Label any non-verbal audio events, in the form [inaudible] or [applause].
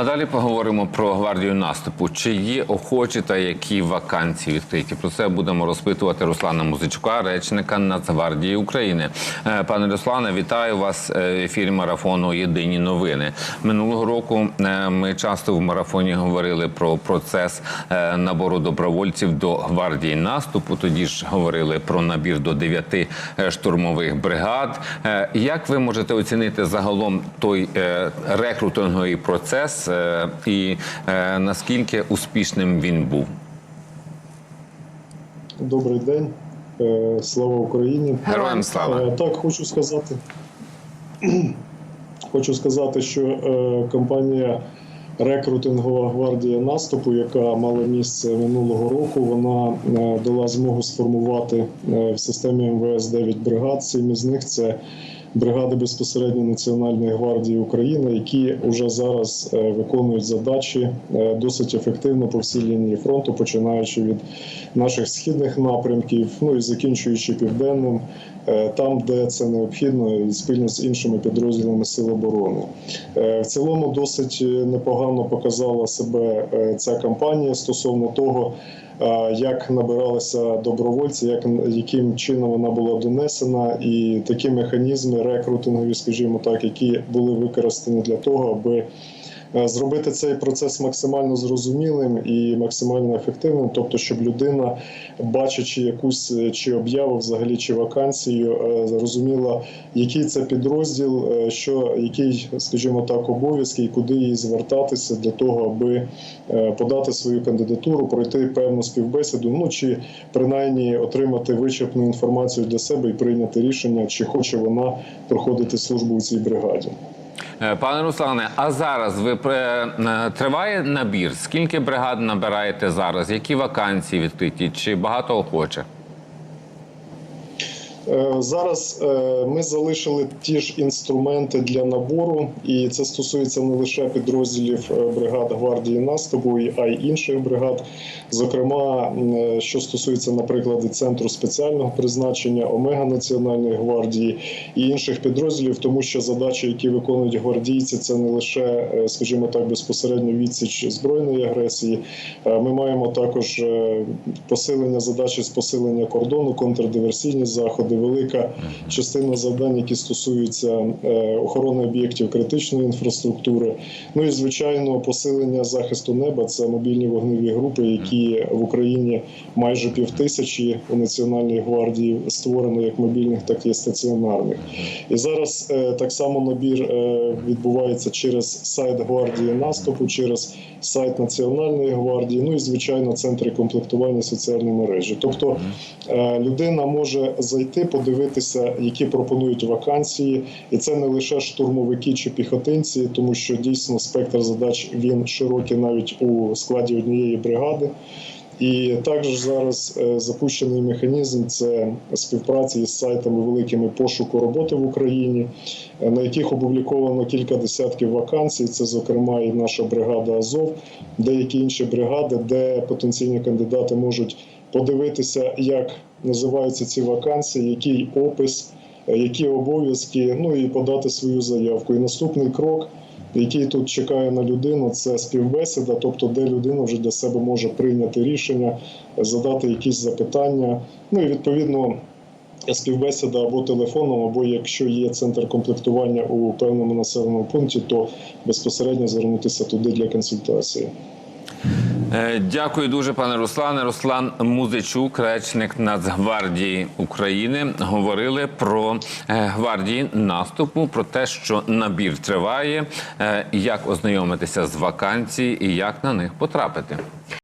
А далі поговоримо про гвардію наступу. Чи є охочі та які вакансії відкриті? Про це будемо розпитувати Руслана Музичука, речника Нацгвардії України. Е, Пане Руслане, вітаю вас е, в ефірі марафону Єдині новини. Минулого року е, ми часто в марафоні говорили про процес набору добровольців до гвардії наступу. Тоді ж говорили про набір до дев'яти штурмових бригад. Як ви можете оцінити загалом той рекрутинговий процес е, і е, наскільки успішним він був? Добрий день, Е, слава Україні. Героям слава! Так, хочу сказати. [clears throat] Хочу сказати, що компанія Рекрутингова гвардія наступу, яка мала місце минулого року, вона дала змогу сформувати в системі МВС 9 бригад. Сім із них це бригади безпосередньо Національної гвардії України, які вже зараз е, виконують задачі е, досить ефективно по всій лінії фронту, починаючи від наших східних напрямків, ну і закінчуючи південним, е, там, де це необхідно, і спільно з іншими підрозділами Сил оборони. В цілому досить непогано показала себе ця кампанія стосовно того. Як набиралися добровольці, як яким чином вона була донесена, і такі механізми рекрутингові, скажімо так, які були використані для того, аби зробити цей процес максимально зрозумілим і максимально ефективним, тобто, щоб людина, бачачи якусь е, чи об'яву, взагалі чи вакансію, е, зрозуміла, який це підрозділ, е, що який, скажімо так, обов'язки і куди їй звертатися для того, аби е, подати свою кандидатуру, пройти певну співбесіду, ну чи принаймні отримати вичерпну інформацію для себе і прийняти рішення, чи хоче вона проходити службу у цій бригаді. Е, Пане Руслане, а зараз ви е, триває набір? Скільки бригад набираєте зараз? Які вакансії відкриті? Чи багато охочих? Е, Зараз е, ми залишили ті ж інструменти для набору, і це стосується не лише підрозділів е, бригад гвардії наступу, а й інших бригад. Зокрема, що стосується, наприклад, центру спеціального призначення Омега Національної гвардії і інших підрозділів, тому що задачі, які виконують гвардійці, це не лише, скажімо так, безпосередньо відсіч збройної агресії. Ми маємо також посилення задачі з посилення кордону, контрдиверсійні заходи, велика частина завдань, які стосуються е, охорони об'єктів критичної інфраструктури. Ну і звичайно, посилення захисту неба це мобільні вогневі групи, які в Україні майже півтисячі у Національній гвардії створено як мобільних, так і стаціонарних. І зараз е, так само набір е, відбувається через сайт гвардії наступу, через сайт Національної гвардії, ну і звичайно, центри комплектування соціальної мережі. Тобто людина може зайти, подивитися, які пропонують вакансії, і це не лише штурмовики чи піхотинці, тому що дійсно спектр задач він широкий навіть у складі однієї бригади. І також зараз е, запущений механізм це співпраці із сайтами великими пошуку роботи в Україні, е, на яких опубліковано кілька десятків вакансій. Це, зокрема, і наша бригада Азов, деякі інші бригади, де потенційні кандидати можуть подивитися, як називаються ці вакансії, який опис, е, які обов'язки, ну і подати свою заявку. І наступний крок який тут чекає на людину, це співбесіда, тобто де людина вже для себе може прийняти рішення, задати якісь запитання. Ну і відповідно. Співбесіда або телефоном, або якщо є центр комплектування у певному населеному пункті, то безпосередньо звернутися туди для консультації. Е, Дякую дуже, пане Руслане. Руслан Музичук, речник Нацгвардії України, говорили про е, гвардії наступу, про те, що набір триває, е, як ознайомитися з вакансій і як на них потрапити.